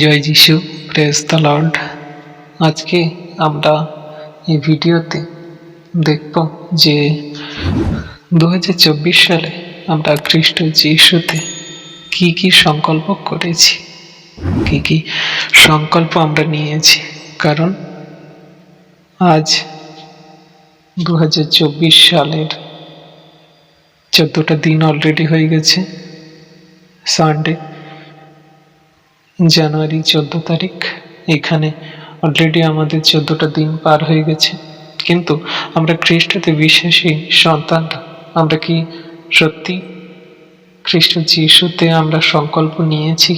জয় যিশু press the Lord আজকে আমরা এই ভিডিওতে দেখব যে দু হাজার চব্বিশ সালে আমরা খ্রিস্ট যিশুতে কি কি সংকল্প করেছি, কি কি সংকল্প আমরা নিয়েছি। কারণ আজ দু হাজার চব্বিশ সালের চোদ্দোটা দিন অলরেডি হয়ে গেছে। সানডে জানুয়ারি চোদ্দ তারিখ। এখানে অলরেডি আমাদের চোদ্দটা দিন পার হয়ে গেছে। কিন্তু আমরা খ্রিস্টতে বিশ্বাসী সন্তান, আমরা কি সত্যি খ্রিস্ট যিশুতে আমরা সংকল্প নিয়েছি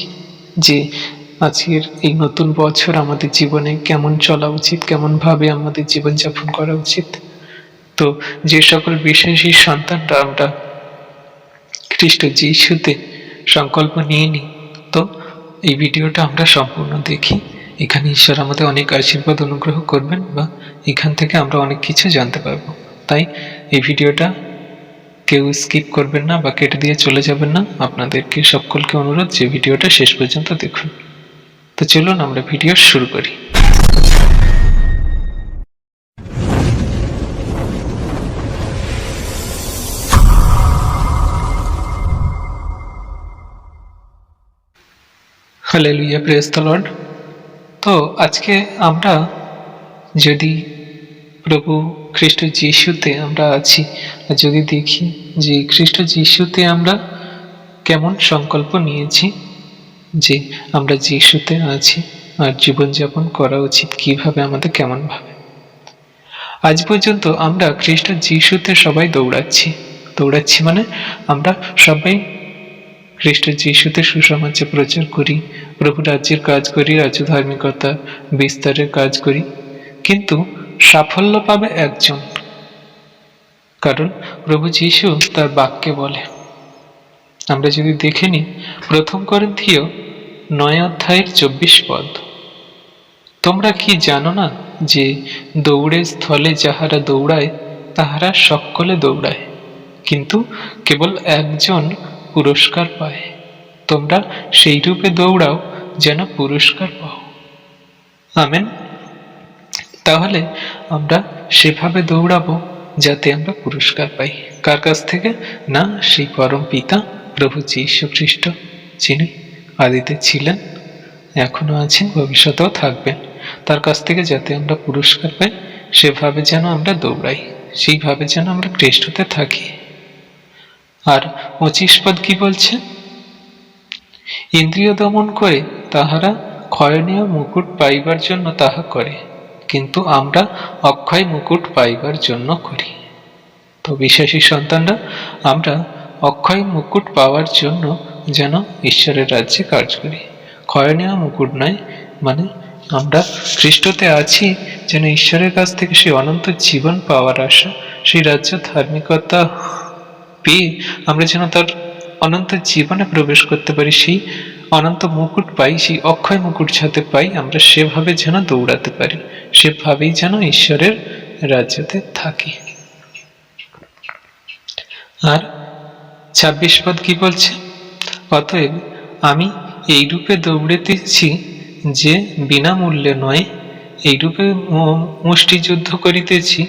যে আজকের এই নতুন বছর আমাদের জীবনে কেমন চলা উচিত, কেমনভাবে আমাদের জীবনযাপন করা উচিত? তো যে সকল বিশ্বাসী সন্তানরা আমরা খ্রিস্ট যিশুতে সংকল্প নিয়ে নিই এই ভিডিওটা আমরা সম্পূর্ণ দেখি। এখানে ঈশ্বর আমাদের অনেক আশীর্বাদ অনুগ্রহ করবেন বা এখান থেকে আমরা অনেক কিছু জানতে পারব। তাই এই ভিডিওটা কেউ স্কিপ করবেন না বা কেটে দিয়ে চলে যাবেন না। আপনাদেরকে সকলকে অনুরোধ যে ভিডিওটা শেষ পর্যন্ত দেখুন। তো চলুন আমরা ভিডিও শুরু করি। হালেলুয়া প্রেস দ্য লর্ড তো আজকে আমরা যদি প্রভু খ্রিস্ট যিশুতে আমরা আছি, যদি দেখি যে খ্রিস্ট যিশুতে আমরা কেমন সংকল্প নিয়েছি যে আমরা যিশুতে আছি আর জীবনযাপন করা উচিত, কীভাবে আমাদের কেমনভাবে। আজ পর্যন্ত আমরা খ্রিস্ট যিশুতে সবাই দৌড়াচ্ছি। দৌড়াচ্ছি মানে আমরা সবাই খ্রিস্ট যিশুতে সুসমাজে প্রচার করি, প্রভু রাজ্যের কাজ করি, রাজ্য ধার্মিকতা বিস্তারের কাজ করি। কিন্তু সাফল্য পাবে একজন। কারণ প্রভু যিশু তার বাক্যে বলে, আমরা যদি দেখে নিই, প্রথম করিন্থীয় নয় অধ্যায়ের চব্বিশ পদ, তোমরা কি জানো না যে দৌড়ে স্থলে যাহারা দৌড়ায়, তাহারা সকলে দৌড়ায়। কিন্তু কেবল একজন পুরস্কার পায়। তোমরা সেই রূপে দৌড়াও যেন পুরস্কার পাও। আমেন। তাহলে আমরা সেভাবে দৌড়াবো যাতে আমরা পুরস্কার পাই। কার কাছ থেকে? না, সেই পরম পিতা প্রভু যীশু খ্রিস্ট, যিনি আদিতে ছিলেন, এখনও আছেন, ভবিষ্যতেও থাকবেন। তার কাছ থেকে যাতে আমরা পুরস্কার পাই, সেভাবে যেন আমরা দৌড়াই, সেইভাবে যেন আমরা খ্রিস্টতে থাকি। আর পঁচিশ পদ কি বলছে? ইন্দ্রিয় দমন করে তাহারা ক্ষয়নীয় মুকুট পাইবার জন্য তাহা করে, কিন্তু আমরা অক্ষয় মুকুট পাইবার জন্য করি। তো বিশ্বাসী সন্তানরা, আমরা অক্ষয় মুকুট পাওয়ার জন্য যেন ঈশ্বরের রাজ্যে কাজ করি। ক্ষয়নীয় মুকুট নয় মানে আমরা খ্রিস্টতে আছি যেন ঈশ্বরের কাছ থেকে সেই অনন্ত জীবন পাওয়ার আশা, সেই রাজ্য ধার্মিকতা পেয়ে আমরা যেন তার অনন্ত জীবনে প্রবেশ করতে পারি, সেই অনন্ত মুকুট পাই, সেই অক্ষয় মুকুট যাতে পাই, আমরা সেভাবে যেন দৌড়াতে পারি, সেভাবেই যেন ঈশ্বরের রাজ্যতে থাকি। আর ছাব্বিশ পদ কি বলছে? অতএব আমি এই রূপে দৌড়েতেছি যে বিনামূল্যে নয়, এই রূপে মুষ্টিযুদ্ধ করিতেছি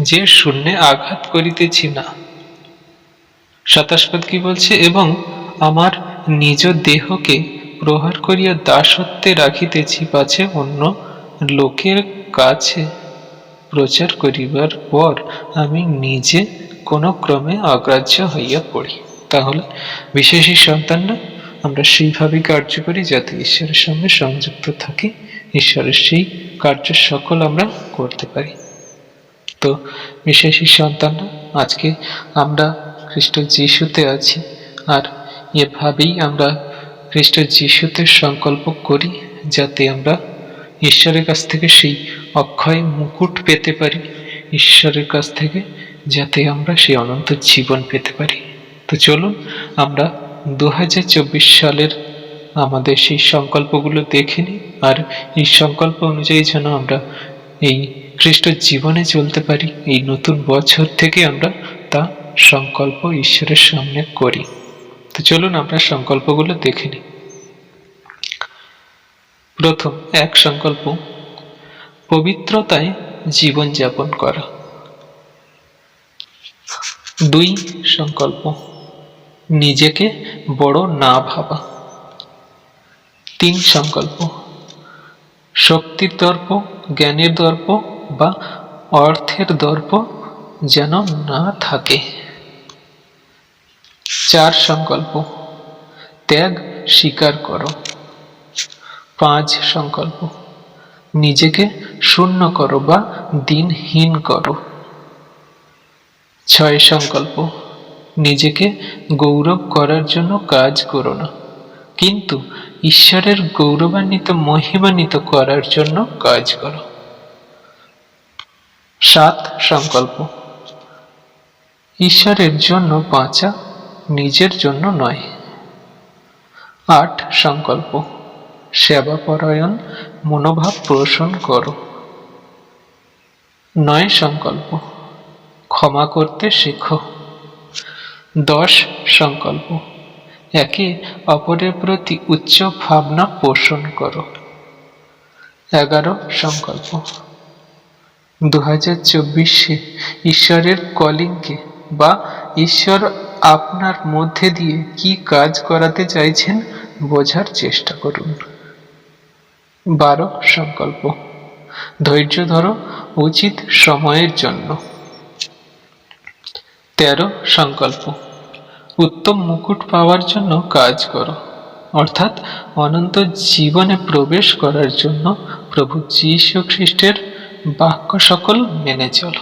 যে শূন্যে আঘাত করিতেছি না। সাতাশ পদ কি বলছে? এবং আমার নিজ দেহকে প্রহার করিয়া দাসত্বে রাখিতেছি পাছে অন্য লোকের কাছে প্রচার করিবার পর আমি নিজে কোনো ক্রমে অগ্রাহ্য হইয়া পড়ি। তাহলে বিশেষী সন্তানরা, আমরা সেইভাবে কার্য করি যাতে ঈশ্বরের সঙ্গে সংযুক্ত থাকি, ঈশ্বরের সেই কার্য সকল আমরা করতে পারি। তো বিশেষী সন্তানরা, আজকে আমরা খ্রিস্ট যিশুতে আছি। আর এভাবেই আমরা খ্রিস্ট যিশুতে সংকল্প করি যাতে আমরা ঈশ্বরের কাছ থেকে সেই অক্ষয় মুকুট পেতে পারি, ঈশ্বরের কাছ থেকে যাতে আমরা সেই অনন্ত জীবন পেতে পারি। তো চলুন আমরা দু হাজার চব্বিশ সালের আমাদের সেই সংকল্পগুলো দেখে নিই। আর এই সংকল্প অনুযায়ী যেন আমরা এই খ্রিস্ট জীবনে চলতে পারি, এই নতুন বছর থেকে আমরা সংকল্প ঈশ্বরের সামনে করি। তো চলুন আমরা সংকল্পগুলো দেখে নিই। প্রথম, এক সংকল্প, পবিত্রতায় জীবনযাপন করা। দুই সংকল্প, নিজেকে বড় না ভাবা। তিন সংকল্প, শক্তির দর্প, জ্ঞানের দর্প বা অর্থের দর্প যেন না থাকে। চার সংকল্প। ত্যাগ স্বীকার করো। পাঁচ সংকল্প। নিজেকে শূন্য করো বা দিনহীন করো। ছয় সংকল্প। নিজেকে গৌরব করার জন্য কাজ করো না। কিন্তু ঈশ্বরের গৌরবান্বিত, মহিমান্বিত করার জন্য কাজ করো। সাত সংকল্প। ঈশ্বরের জন্য বাঁচা নিজের জন্য নয়। আট সংকল্প। সেবাপরায়ণ মনোভাব পোষণ করো। নয় সংকল্প। ক্ষমা করতে শেখো। দশ সংকল্প। একে অপরের প্রতি উচ্চ ভাবনা পোষণ করো। এগারো সংকল্প। দু হাজার চব্বিশে ঈশ্বরের কলিংকে বা ঈশ্বর আপনার মধ্যে দিয়ে কি কাজ করাতে চাইছেন বোঝার চেষ্টা করুন। বারো, সংকল্প। ধৈর্য ধরো উচিত সময়ের জন্য। তেরো, সংকল্প। উত্তম মুকুট পাওয়ার জন্য কাজ করো। অর্থাৎ অনন্ত জীবনে প্রবেশ করার জন্য প্রভু যীশু খ্রিস্টের বাক্য সকল মেনে চলো।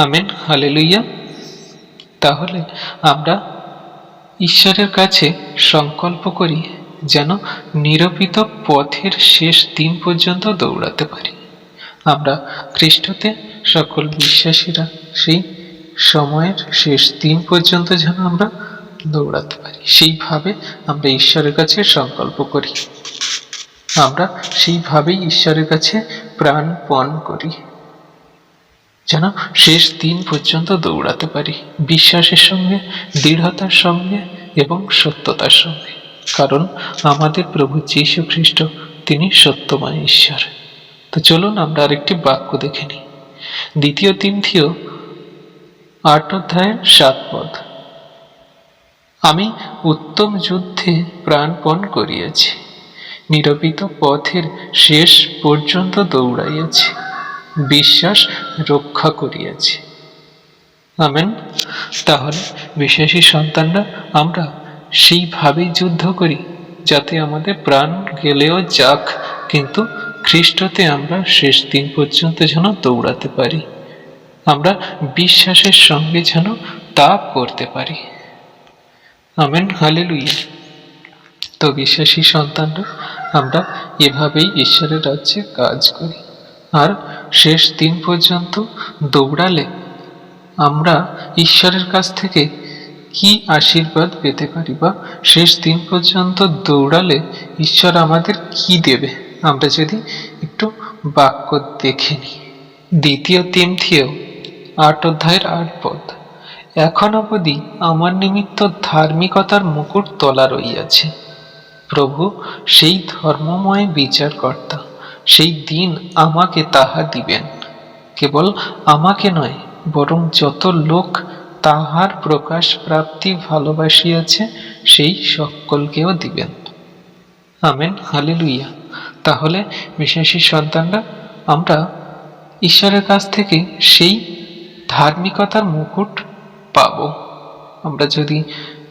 আমেন। হালেলুইয়া তাহলে আমরা ঈশ্বরের কাছে সংকল্প করি যেন নিরপিত পথের শেষ দিন পর্যন্ত দৌড়াতে পারি। আমরা খ্রিস্টতে সকল বিশ্বাসীরা সেই সময়ের শেষ দিন পর্যন্ত যেন আমরা দৌড়াতে পারি। সেইভাবে আমরা ঈশ্বরের কাছে সংকল্প করি। আমরা সেইভাবেই ঈশ্বরের কাছে প্রাণপণ করি। যেন শেষ দিন পর্যন্ত দৌড়াতে পারি। বিশ্বাসের সঙ্গে, দৃঢ়তার সঙ্গে এবং সত্যতার সঙ্গে। কারণ আমাদের প্রভু যীশু খ্রিস্ট তিনি সত্যময় ঈশ্বর। তো চলুন আমরা আরেকটি বাক্য দেখে নিই। দ্বিতীয় তিনথিও, আট অধ্যায়ের সাত পদ। আমি উত্তম যুদ্ধে প্রাণপণ করিয়াছি, নিরবিত পথের শেষ পর্যন্ত দৌড়াইয়াছি। বিশ্বাস রক্ষা করিয়াছি। আমেন। তাহলে বিশ্বাসী সন্তানরা, আমরা সেইভাবেই যুদ্ধ করি, যাতে আমাদের প্রাণ গেলেও যাক, কিন্তু খ্রিস্টতে আমরা শেষ দিন পর্যন্ত যেন দৌড়াতে পারি। আমরা বিশ্বাসের সঙ্গে যেন তা করতে পারি। আমেন হালেলুইয়া তো বিশ্বাসী সন্তানরা, আমরা এভাবেই ঈশ্বরের রাজ্যে কাজ করি। আর শেষ দিন পর্যন্ত দৌড়ালে আমরা ঈশ্বরের কাছ থেকে কি আশীর্বাদ পেতে পারি বা শেষ দিন পর্যন্ত দৌড়ালে ঈশ্বর আমাদের কি দেবে? আমরা যদি একটু বাক্য দেখে নিই। দ্বিতীয় তিমথিও আট অধ্যায়ের আট পদ। এখন অবধি আমার নিমিত্ত ধার্মিকতার মুকুট তোলা রইয়াছে প্রভু, সেই ধর্মময় বিচারকর্তা। সেই দিন আমাকে তাহা দিবেন। কেবল আমাকে নয়, বরং যত লোক তাহার প্রকাশ প্রাপ্তি ভালোবাসিয়াছে, সেই সকলকেও দিবেন। আমেন হালেলুইয়া তাহলে বিশ্বাসী সন্তানরা, আমরা ঈশ্বরের কাছ থেকে সেই ধার্মিকতার মুকুট পাব। আমরা যদি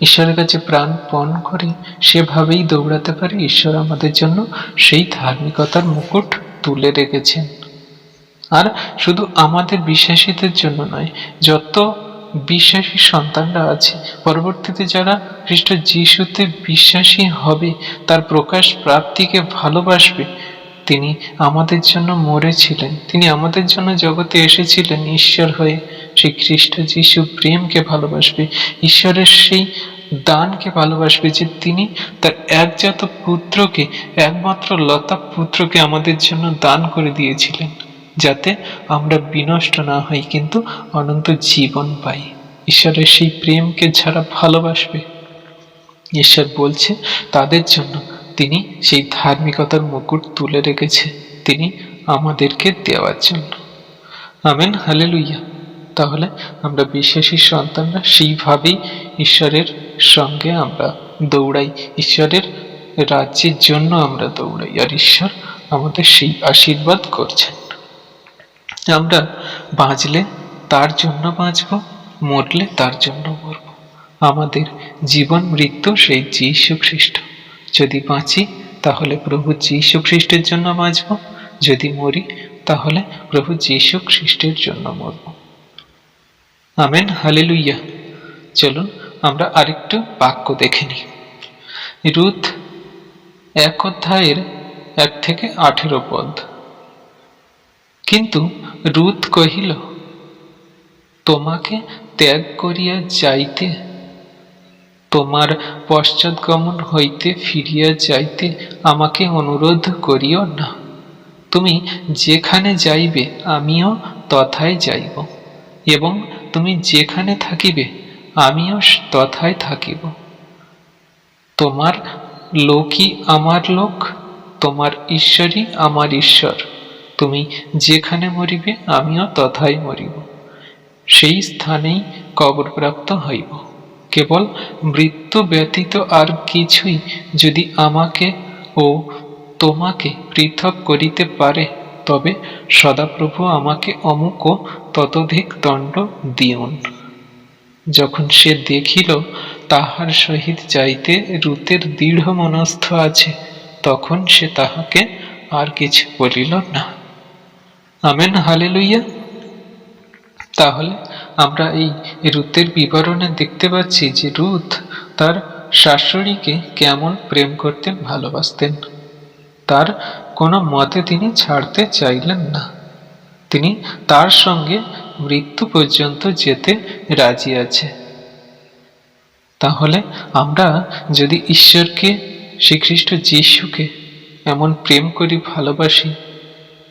ঈশ্বরের কাছে প্রাণপণ করে সেভাবেই দৌড়াতে পারি। ঈশ্বর আমাদের জন্য সেই ধার্মিকতার মুকুট তুলে রেখেছেন। আর শুধু আমাদের বিশ্বাসীদের জন্য নয়, যত বিশ্বাসী সন্তানরা আছে, পরবর্তীতে যারা খ্রিস্ট যিশুতে বিশ্বাসী হবে, তার প্রকাশ প্রাপ্তিকে ভালোবাসবে তিনি আমাদের জন্য মরেছিলেন। তিনি আমাদের জন্য জগতে এসেছিলেন ঈশ্বর হয়ে। সেই খ্রিস্ট যিশু প্রেমকে ভালোবাসবে, ঈশ্বরের সেই দানকে ভালোবাসবে যে তিনি তার একজাত পুত্রকে, একমাত্র লতা পুত্রকে আমাদের জন্য দান করে দিয়েছিলেন, যাতে আমরা বিনষ্ট না হই, কিন্তু অনন্ত জীবন পাই। ঈশ্বরের সেই প্রেমকে যারা ভালোবাসবে, ঈশ্বর বলছে তাদের জন্য তিনি সেই ধার্মিকতার মুকুট তুলে রেখেছে। তিনি আমাদেরকে দেওয়ার জন্য। আমেন হালেলুইয়া তাহলে আমরা বিশ্বাসী সন্তানরা সেইভাবেই ঈশ্বরের সঙ্গে আমরা দৌড়াই। ঈশ্বরের রাজ্যের জন্য আমরা দৌড়াই আর ঈশ্বর আমাদের সেই আশীর্বাদ করছেন। আমরা বাঁচলে তার জন্য বাঁচব, মরলে তার জন্য মরব। আমাদের জীবন মৃত্যু সেই যীশু খ্রিস্ট যদি বাঁচি, তাহলে প্রভু যীশু খ্রিস্টের জন্য বাঁচব। যদি মরি, তাহলে প্রভু যীশু খ্রিস্টের জন্য মরব। আমেন হালেলুইয়া চলুন, আমরা আরেকটু বাক্য দেখে নিই। রুথ এক অধ্যায়ের এক থেকে আঠেরো পদ। কিন্তু রুথ কহিল, তোমাকে ত্যাগ করিয়া যাইতে তোমার পশ্চাৎগমন হইতে ফিরিয়া যাইতে আমাকে অনুরোধ করিও না। তুমি যেখানে যাইবে, আমিও তথায় যাইব। এবং তুমি যেখানে থাকিবে, আমিও তথায় থাকিব। তোমার লোকই আমার লোক, তোমার ঈশ্বরই আমার ঈশ্বর। তুমি যেখানে মরিবে, আমিও তথায় মরিব। সেই স্থানেই কবরপ্রাপ্ত হইব। কেবল মৃত্যু ব্যতীত আর কিছুই যদি আমাকে ও তোমাকে পৃথক করিতে পারে, তবে সদাপ্রভু আমাকে অমুক ততোধিক দণ্ড দিউন যখন সে দেখিল তাহার সহিত যাইতে রুতের দৃঢ় মনস্থ আছে, তখন সে তাহাকে আর কিছু বলিল না। আমেন হালে লইয়া তাহলে আমরা এই রুথের বিবরণে দেখতে পাচ্ছি যে রুথ তার শাশুড়িকে কেমন প্রেম করতেন ভালোবাসতেন। তার কোনো মতে তিনি ছাড়তে চাইলেন না। তিনি তার সঙ্গে মৃত্যু পর্যন্ত যেতে রাজি আছে। তাহলে আমরা যদি ঈশ্বরকে, শ্রীখ্রিস্ট যিশুকে এমন প্রেম করি ভালোবাসি,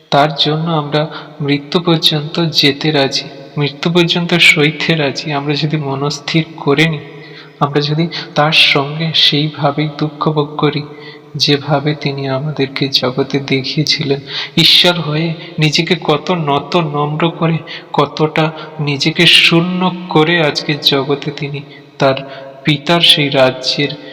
তার জন্য আমরা মৃত্যু পর্যন্ত যেতে রাজি মৃত্যু পর্যন্ত সইতে রাজি, আমরা যদি মনস্থির করে নিই, আমরা যদি তার সঙ্গে সেইভাবেই দুঃখ ভোগ করি, যেভাবে তিনি আমাদেরকে জগতে দেখিয়েছিলেন। ঈশ্বর হয়ে নিজেকে কত নত নম্র করে, কতটা নিজেকে শূন্য করে আজকে জগতে তিনি তার পিতার সেই রাজ্যের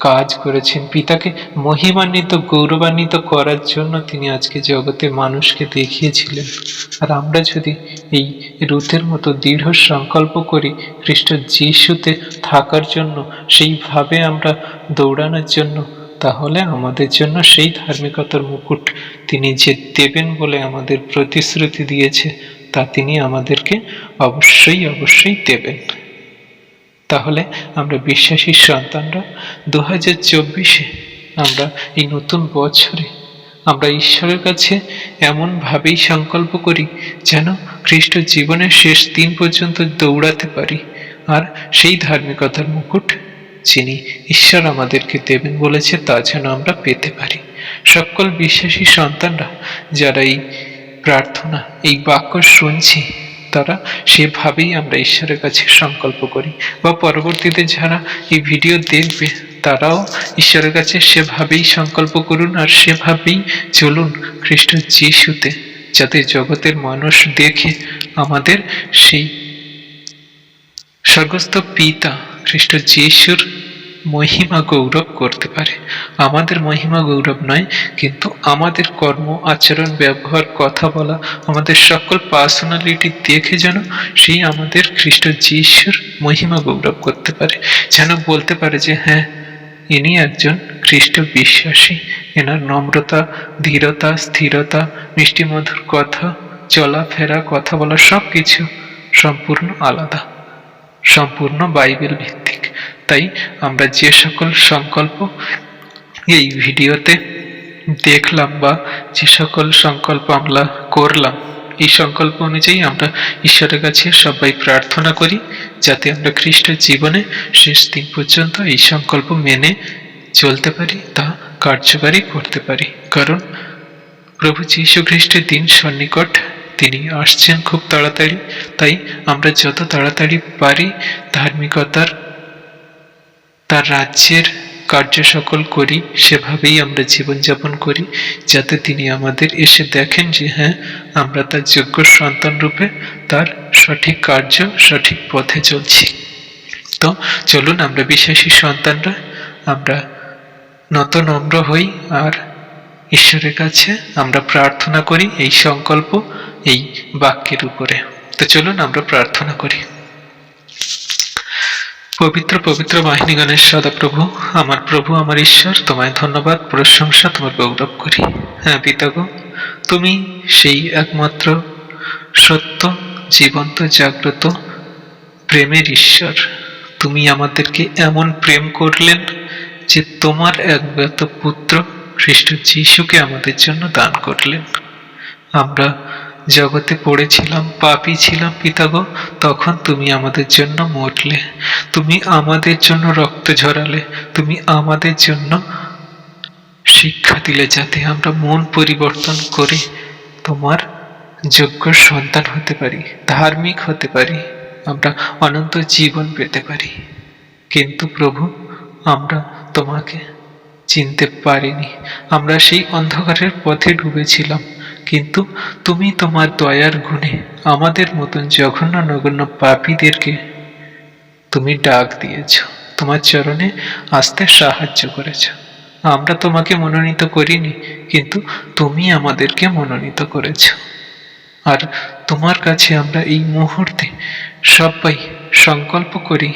কাজ করেছেন। পিতাকে মহিমান্বিত, গৌরবান্বিত করার জন্য তিনি আজকে জগতে মানুষকে দেখিয়েছিলেন। আর আমরা যদি এই রুথের মতো দৃঢ় সংকল্প করি খ্রিস্ট যিশুতে থাকার জন্য, সেইভাবে আমরা দৌড়ানোর জন্য, তাহলে আমাদের জন্য সেই ধার্মিকতার মুকুট তিনি যে দেবেন বলে আমাদের প্রতিশ্রুতি দিয়েছে, তা তিনি আমাদেরকে অবশ্যই অবশ্যই দেবেন। তাহলে আমরা বিশ্বাসী সন্তানরা দু হাজার চব্বিশে আমরা এই নতুন বছরে আমরা ঈশ্বরের কাছে এমনভাবেই সংকল্প করি যেন খ্রিস্ট জীবনের শেষ দিন পর্যন্ত দৌড়াতে পারি। আর সেই ধার্মিকতার মুকুট যিনি ঈশ্বর আমাদেরকে দেবেন বলেছে, তা যেন আমরা পেতে পারি। সকল বিশ্বাসী সন্তানরা, যারা এই প্রার্থনা, এই বাক্য শুনছি তারা সেভাবেই আমরা ঈশ্বরের কাছে সংকল্প করি। বা পরবর্তীতে যারা এই ভিডিও দেখবে, তারাও ঈশ্বরের কাছে সেভাবেই সংকল্প করুন আর সেভাবেই চলুন খ্রিস্ট যিশুতে, যাতে জগতের মানুষ দেখে আমাদের সেই স্বর্গস্থ পিতা খ্রিস্ট যিশুর মহিমা গৌরব করতে পারে। আমাদের মহিমা গৌরব নয়, কিন্তু আমাদের কর্ম, আচরণ, ব্যবহার, কথা বলা, আমাদের সকল পার্সোনালিটি দেখে যেন সেই আমাদের খ্রিস্ট যিশুর মহিমা গৌরব করতে পারে। যেন বলতে পারে যে হ্যাঁ ইনি একজন খ্রিস্ট বিশ্বাসী। এনার নম্রতা, ধীরতা, স্থিরতা, মিষ্টিমধুর কথা, চলাফেরা, কথা বলা সব কিছু সম্পূর্ণ আলাদা। সম্পূর্ণ বাইবেল ভিত্তিক। তাই আমরা যে সকল সংকল্প এই ভিডিওতে দেখলাম বা যে সকল সংকল্প আমরা করলাম, এই সংকল্প অনুযায়ী আমরা ঈশ্বরের কাছে সবাই প্রার্থনা করি যাতে আমরা খ্রিস্টের জীবনে শেষ দিন পর্যন্ত এই সংকল্প মেনে চলতে পারি তা কার্যকারী করতে পারি। কারণ প্রভু যীশু খ্রিস্টের দিন সন্নিকট তিনি আসছেন খুব তাড়াতাড়ি, তাই আমরা যত তাড়াতাড়ি পারি ধার্মিকতার তার রাজ্যের কার্য সকল করি, সেভাবেই আমরা জীবনযাপন করি, যাতে তিনি আমাদের এসে দেখেন যে হ্যাঁ আমরা তার যোগ্য সন্তান রূপে তার সঠিক কার্য, সঠিক পথে চলছি। তো চলুন আমরা বিশ্বাসী সন্তানরা, আমরা নত নম্র হই আর ঈশ্বরের কাছে আমরা প্রার্থনা করি এই সংকল্প, এই বাক্যের উপরে। তো চলুন আমরা প্রার্থনা করি। পবিত্র পবিত্র বাহিনীগণের সদাপ্রভু, আমার প্রভু, আমার ঈশ্বর, তোমায় ধন্যবাদ, প্রশংসা, তোমার গৌরব করি। হ্যাঁ পিতাগো, তুমি সেই একমাত্র সত্য, জীবন্ত, জাগ্রত, প্রেমের ঈশ্বর। তুমি আমাদেরকে এমন প্রেম করলেন যে তোমার একব্যত পুত্র, খ্রিস্ট যিশুকে আমাদের জন্য দান করলেন। আমরা জগতে পড়েছিলাম, পাপী ছিলাম পিতাগো তখন তুমি আমাদের জন্য মরলে। তুমি আমাদের জন্য রক্ত ঝরালে, তুমি আমাদের জন্য শিক্ষা দিলে যাতে আমরা মন পরিবর্তন করে তোমার যোগ্য সন্তান হতে পারি, ধার্মিক হতে পারি, আমরা অনন্ত জীবন পেতে পারি। কিন্তু প্রভু, আমরা তোমাকে চিনতে পারিনি। আমরা সেই অন্ধকারের পথে ডুবেছিলাম। কিন্তু তুমি তোমার দয়ার গুণে আমাদের মতন জঘন্য নগণ্য পাপীদেরকে তুমি ডাক দিয়েছ। তোমার চরণে আসতে সাহায্য করেছ। আমরা তোমাকে মনোনীত করিনি, কিন্তু তুমি আমাদেরকে মনোনীত করেছ। আর তোমার কাছে আমরা এই মুহূর্তে সবাই সংকল্প করি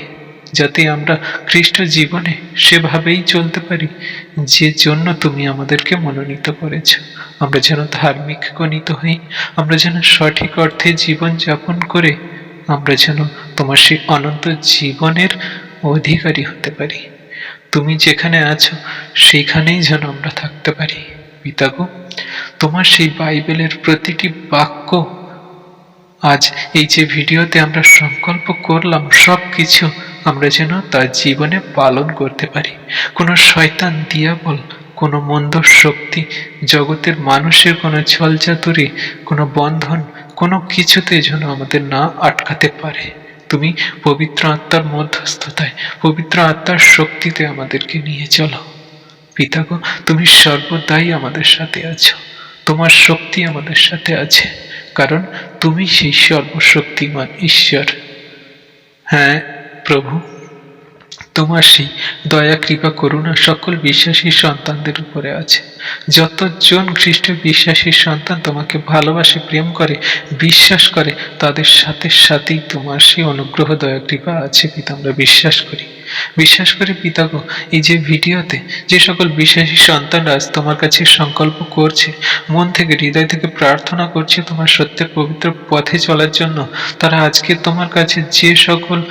যাতে আমরা খ্রিস্ট জীবনে সেভাবেই চলতে পারি। যে জন্য তুমি আমাদেরকে মনোনীত করেছ। আমরা যেন ধার্মিক গণিত হই, আমরা যেন সঠিক অর্থে জীবন যাপন করে, আমরা যেন তোমার সেই অনন্ত জীবনের অধিকারী হতে পারি। তুমি যেখানে আছো, সেইখানেই যেন আমরা থাকতে পারি। পিতাগো তোমার সেই বাইবেলের প্রতিটি বাক্য, আজ এই যে ভিডিওতে আমরা সংকল্প করলাম সব কিছু আমরা যেন তার জীবনে পালন করতে পারি। কোনো শয়তান দিয়াবল কোনো মন্দ শক্তি, জগতের মানুষের কোনো ছলচাতুরি কোনো বন্ধন, কোনো কিছুতে যেন আমাদের না আটকাতে পারে। তুমি পবিত্র আত্মার মধ্যস্থতায়, পবিত্র আত্মার শক্তিতে আমাদেরকে নিয়ে চলো। পিতাগো, তুমি সর্বদাই আমাদের সাথে আছো। তোমার শক্তি আমাদের সাথে আছে, কারণ তুমি সেই সর্বশক্তিমান ঈশ্বর। হ্যাঁ প্রভু, তোমার সেই দয়া, কৃপা, করুণা সকল বিশ্বাসী সন্তানদের উপরে আছে। যতজন খ্রিস্ট বিশ্বাসী সন্তান তোমাকে ভালোবাসে, প্রেম করে, বিশ্বাস করে, তাদের সাথে সাথেই তোমার সেই অনুগ্রহ, দয়া, কৃপা আছে পিতা। আমরা বিশ্বাস করি। বিশ্বাস করে পিতাগো এই যে ভিডিওতে যে সকল বিশ্বাসী সন্তানরা আজ তোমার কাছে সংকল্প করছে, মন থেকে, হৃদয় থেকে প্রার্থনা করছে তোমার সত্যের পবিত্র পথে চলার জন্য, তারা আজকে তোমার কাছে যে সকল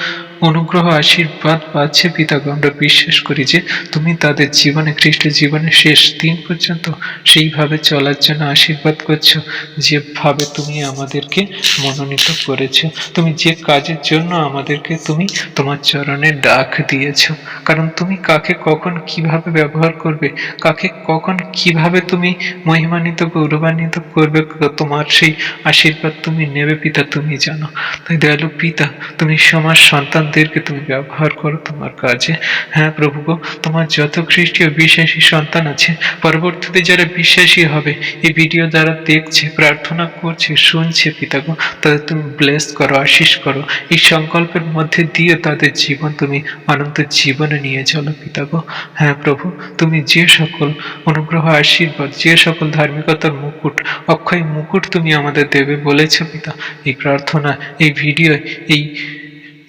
অনুগ্রহ, আশীর্বাদ পাচ্ছে পিতাগো। আমরা বিশ্বাস করি যে তুমি তাদের জীবনে খ্রিস্ট জীবনের শেষ দিন পর্যন্ত সেইভাবে চলার জন্য আশীর্বাদ করছ, যেভাবে তুমি আমাদেরকে মনোনীত করেছ। তুমি যে কাজের জন্য আমাদেরকে তুমি তোমার চরণে ডাক দিয়েছ। কারণ তুমি কাকে কখন কীভাবে ব্যবহার করবে, কাকে কখন কীভাবে তুমি মহিমান্বিত, গৌরবান্বিত করবে, তোমার সেই আশীর্বাদ তুমি নেবে পিতা, তুমি জানো। তাই দয়ালু পিতা, তুমি সমাজ সন্তানদেরকে তুমি ব্যবহার করো তোমার কাজে। হ্যাঁ প্রভু গো তোমার যত খ্রিস্টীয় বিশ্বাসী সন্তান আছে, পরবর্তীতে যারা বিশ্বাসী হবে, এই ভিডিও দ্বারা দেখছে, প্রার্থনা করছে, শুনছে পিতা গো তাদের তুমি ব্লেস করো আশিস করো। এই সংকল্পের মধ্যে দিয়ে তাদের জীবন তুমি অনন্ত জীবনে নিয়ে চলো পিতা গো হ্যাঁ প্রভু, তুমি যে সকল অনুগ্রহ, আশীর্বাদ, যে সকল ধার্মিকতার মুকুট, অক্ষয় মুকুট তুমি আমাদের দেবে বলেছ পিতা। এই প্রার্থনা, এই ভিডিও, এই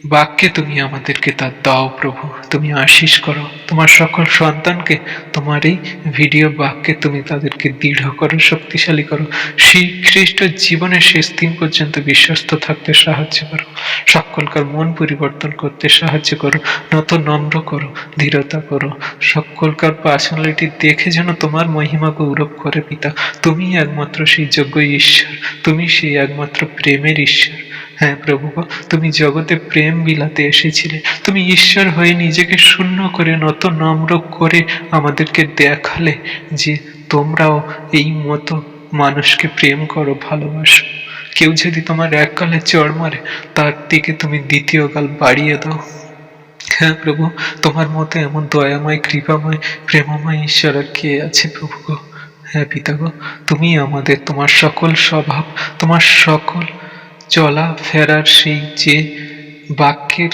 বাক্যে তুমি আমাদেরকে তা দাও প্রভু। তুমি আশিস করো। তোমার সকল সন্তানকে তোমার এই ভিডিও বাক্যে তুমি তাদেরকে দৃঢ় করো, শক্তিশালী করো। সেই খ্রিস্ট জীবনের শেষ দিন পর্যন্ত বিশ্বস্ত থাকতে সাহায্য করো। সকলকার মন পরিবর্তন করতে সাহায্য করো। নত নম্র করো ধীরতা করো। সকলকার পার্সোনালিটি দেখে যেন তোমার মহিমা গৌরব করে পিতা। তুমি একমাত্র সেই যোগ্য ঈশ্বর। তুমি সেই একমাত্র প্রেমের ঈশ্বর। হ্যাঁ প্রভু তুমি জগতে প্রেম বিলাতে এসেছিলে। তুমি ঈশ্বর হয়ে নিজেকে শূন্য করে নত নম্র করে আমাদেরকে দেখালে যে তোমরাও এই মতো মানুষকে প্রেম করো, ভালোবাসো। কেউ যদি তোমার এককালে চড় মারে, তার দিকে তুমি দ্বিতীয় কাল বাড়িয়ে দাও। হ্যাঁ প্রভু, তোমার মতো এমন দয়াময়, কৃপাময়, প্রেমময় ঈশ্বর আর কে আছে প্রভু গো হ্যাঁ পিতা গো তুমি আমাদের, তোমার সকল স্বভাব, তোমার সকল চলা ফেরার সেই যে বাক্যের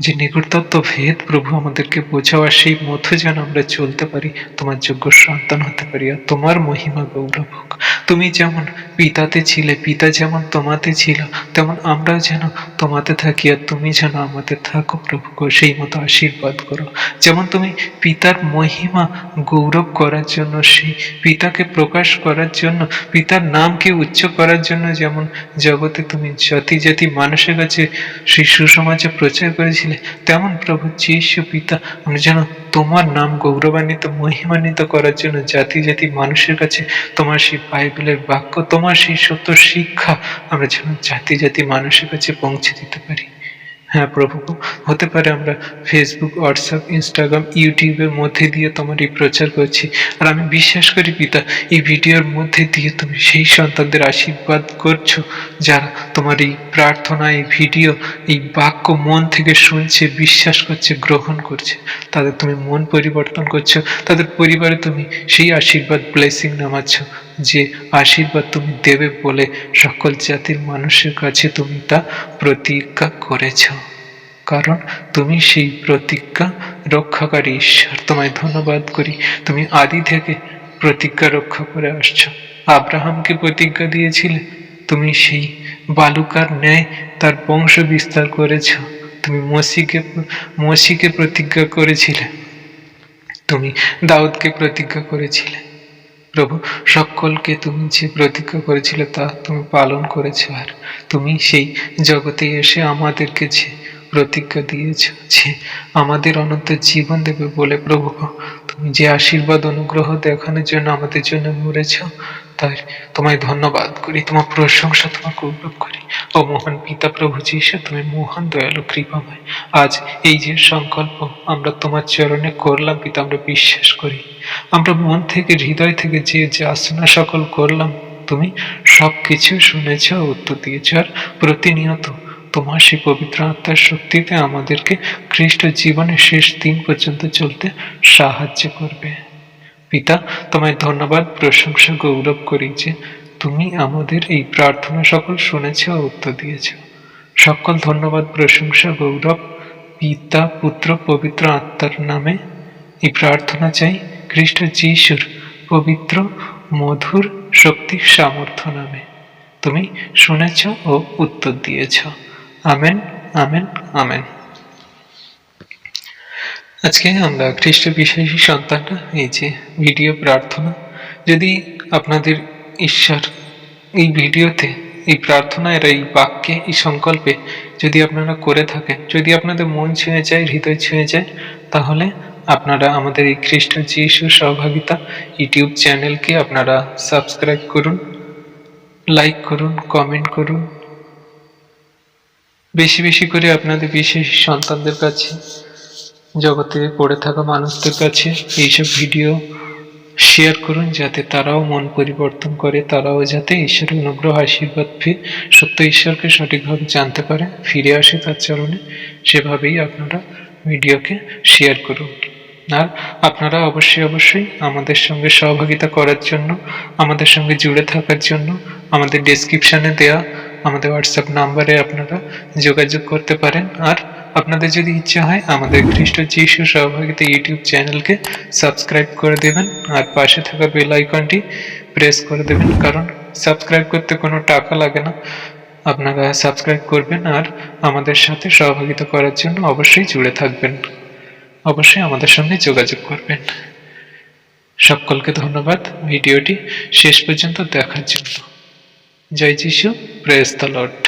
যে নিকটতত্ত্ব ভেদ প্রভু আমাদেরকে বোঝাওয়া সেই মধ্যে যেন আমরা চলতে পারি, তোমার যোগ্য সন্তান হতে পারি আর তোমার মহিমা গৌরব হোক। তুমি যেমন পিতাতে ছিলে, পিতা যেমন তোমাতে ছিল, তেমন আমরাও যেন তোমাতে থাকি আর তুমি যেন আমাদের থাকো প্রভু সেই মতো আশীর্বাদ করো। যেমন তুমি পিতার মহিমা গৌরব করার জন্য, সেই পিতাকে প্রকাশ করার জন্য, পিতার নামকে উচ্চ করার জন্য যেমন জগতে তুমি জাতি জাতি মানুষের কাছে সেই সুসমাজে প্রচার করেছিলে তেমন প্রভু যিশু পিতা আমরা যেন তোমার নাম গৌরবান্বিত, মহিমান্বিত করার জন্য জাতি জাতি মানুষের কাছে তোমার সেই বাইবেলের বাক্য, তোমার সেই সত্য শিক্ষা আমরা যেন জাতি জাতি মানুষের কাছে পৌঁছে দিতে পারি। হ্যাঁ প্রভু, হতে পারে আমরা ফেসবুক হোয়াটসঅ্যাপ ইনস্টাগ্রাম ইউটিউবের মধ্যে দিয়ে তোমার এই প্রচার করছি। আর আমি বিশ্বাস করি পিতা, এই ভিডিওর মধ্যে দিয়ে তুমি সেই সন্তানদের আশীর্বাদ করছ যারা তোমার এই প্রার্থনা, এই ভিডিও, এই বাক্য মন থেকে শুনছে, বিশ্বাস করছে, গ্রহণ করছে। তাদের তুমি মন পরিবর্তন করছ, তাদের পরিবারে তুমি সেই আশীর্বাদ ব্লেসিং নামাচ্ছ। যে আশীর্বাদ তুমি দেবে বলে সকল জাতির মানুষের কাছে তুমি তা প্রতিজ্ঞা করেছ। কারণ তুমি সেই প্রতিজ্ঞা রক্ষাকারী ঈশ্বর। তোমায় ধন্যবাদ করি, তুমি আদি থেকে প্রতিজ্ঞা রক্ষা করে আসছো। আব্রাহামকে প্রতিজ্ঞা দিয়েছিলে, তুমি সেই বালুকার ন্যায় তার বংশ বিস্তার করেছ। তুমি মসিকে মসিকে প্রতিজ্ঞা করেছিলে, তুমি দাউদকে প্রতিজ্ঞা করেছিলে। প্রভু, সকলকে তুমি যে প্রতিজ্ঞা করেছিলে তা তুমি পালন করেছ, আর তুমি সেই জগতে এসে আমাদেরকে যে প্রতিজ্ঞা দিয়েছ, যে আমাদের অনন্ত জীবন দেবে বলে প্রভু তুমি যে আশীর্বাদ অনুগ্রহ দেখানোর জন্য আমাদের জন্য মরেছ, তাই তোমায় ধন্যবাদ করি, তোমার প্রশংসা তোমার গৌরব করি। ও মহান পিতা প্রভু যিশু, তুমি মহান দয়ালু, কৃপাময়। আজ এই যে সংকল্প আমরা তোমার চরণে করলাম পিতা, আমরা বিশ্বাস করি। আমরা মন থেকে, হৃদয় থেকে যে যে আসনা সকল করলাম, তুমি সব কিছু শুনেছ, উত্তর দিয়েছ আর প্রতিনিয়ত তোমার সেই পবিত্র আত্মার শক্তিতে আমাদেরকে খ্রিস্ট জীবনের শেষ দিন পর্যন্ত চলতে সাহায্য করবে। পিতা, তোমায় ধন্যবাদ, প্রশংসা, গৌরব করি যে তুমি আমাদের এই প্রার্থনা সকল শুনেছ ও উত্তর দিয়েছ। সকল ধন্যবাদ, প্রশংসা, গৌরব, পিতা, পুত্র, পবিত্র আত্মার নামে। এই প্রার্থনা চাই খ্রিস্ট যিশুর পবিত্র, মধুর শক্তি সামর্থ্য নামে। তুমি শুনেছ ও উত্তর দিয়েছ। আমেন আমেন আমেন। আজকে আমরা খ্রিস্ট বিশ্বাসী সন্তানরা, এই যে ভিডিও প্রার্থনা, যদি আপনাদের ঈশ্বর, এই ভিডিওতে, এই প্রার্থনা এই বাক্যে, এই সংকল্পে যদি আপনারা করে থাকেন, যদি আপনাদের মন ছুঁয়ে যায়, হৃদয় ছুঁয়ে যায়, তাহলে আপনারা আমাদের এই খ্রিস্ট যিশু সহভাগিতা ইউটিউব চ্যানেলকে আপনারা সাবস্ক্রাইব করুন, লাইক করুন, কমেন্ট করুন। বেশি বেশি করে আপনাদের বিশেষ সন্তানদের কাছে, জগতে পড়ে থাকা মানুষদের কাছে এইসব ভিডিও শেয়ার করুন যাতে তারাও মন পরিবর্তন করে, তারাও যাতে ঈশ্বরের অনুগ্রহ আশীর্বাদ পেয়ে সত্য ঈশ্বরকে সঠিকভাবে জানতে পারে, ফিরে আসে তার চরণে। সেভাবেই আপনারা ভিডিওকে শেয়ার করুন। আর আপনারা অবশ্যই অবশ্যই আমাদের সঙ্গে সহভাগিতা করার জন্য, আমাদের সঙ্গে জুড়ে থাকার জন্য আমাদের ডেসক্রিপশানে দেওয়া আমাদের হোয়াটসঅ্যাপ নাম্বারে আপনারা যোগাযোগ করতে পারেন। আর আপনাদের যদি ইচ্ছা হয়, আমাদের খ্রিস্ট যিশু সহভাগিতা ইউটিউব চ্যানেলকে সাবস্ক্রাইব করে দেবেন আর পাশে থাকা বেল আইকনটি প্রেস করে দেবেন। কারণ সাবস্ক্রাইব করতে কোনো টাকা লাগে না। আপনারা সাবস্ক্রাইব করবেন আর আমাদের সাথে সহভাগিতা করার জন্য অবশ্যই জুড়ে থাকবেন। অবশ্যই আমাদের সঙ্গে যোগাযোগ করবেন। সকলকে ধন্যবাদ ভিডিওটি শেষ পর্যন্ত দেখার জন্য। জয় যিশু প্রেস দ্য লর্ড